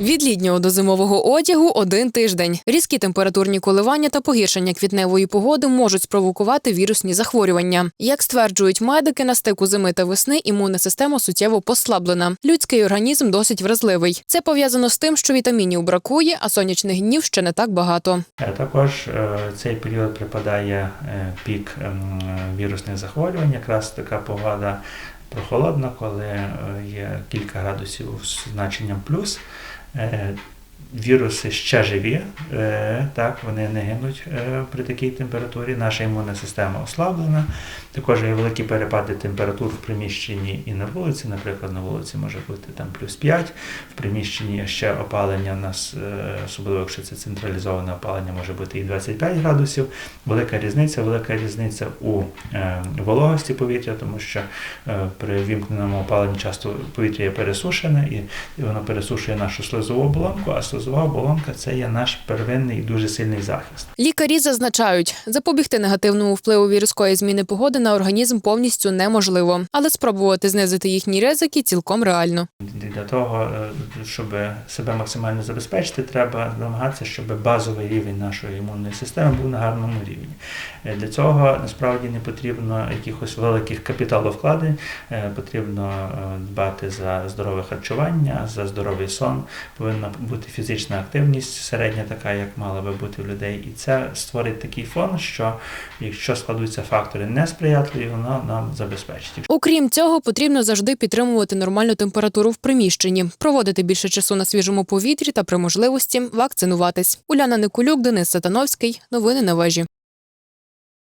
Від літнього до зимового одягу один тиждень. Різкі температурні коливання та погіршення квітневої погоди можуть спровокувати вірусні захворювання. Як стверджують медики, на стику зими та весни імунна система суттєво послаблена. Людський організм досить вразливий. Це пов'язано з тим, що вітамінів бракує, а сонячних днів ще не так багато. Е, Також е, цей період припадає е, пік ем, вірусних захворювань, якраз така погода прохолодна, коли е, є кілька градусів з значенням плюс. Віруси ще живі, е, так, вони не гинуть е, при такій температурі. Наша імунна система ослаблена. Також є великі перепади температур в приміщенні і на вулиці. Наприклад, на вулиці може бути там плюс 5, в приміщенні ще опалення у нас, е, особливо якщо це централізоване опалення, може бути і 25 градусів. Велика різниця, велика різниця у вологості повітря, тому що при вімкненому опаленні часто повітря є пересушене і воно пересушує нашу слизову оболонку, слизова оболонка це є наш первинний і дуже сильний захист. Лікарі зазначають, запобігти негативному впливу вірусної зміни погоди на організм повністю неможливо, але спробувати знизити їхні ризики цілком реально. Для того, е, щоб себе максимально забезпечити, треба намагатися, щоб базовий рівень нашої імунної системи був на гарному рівні. Е, Для цього насправді не потрібно якихось великих капіталовкладень, е, потрібно е, дбати за здорове харчування, за здоровий сон. Повинна бути фізична активність середня, така як мала би бути в людей. І це створить такий фон, що якщо складуться фактори несприятливі, воно нам забезпечить. Окрім цього, потрібно завжди підтримувати нормальну температуру в приміщенні, проводити більше часу на свіжому повітрі та при можливості вакцинуватись. Уляна Никулюк, Денис Сатановський. Новини на вежі.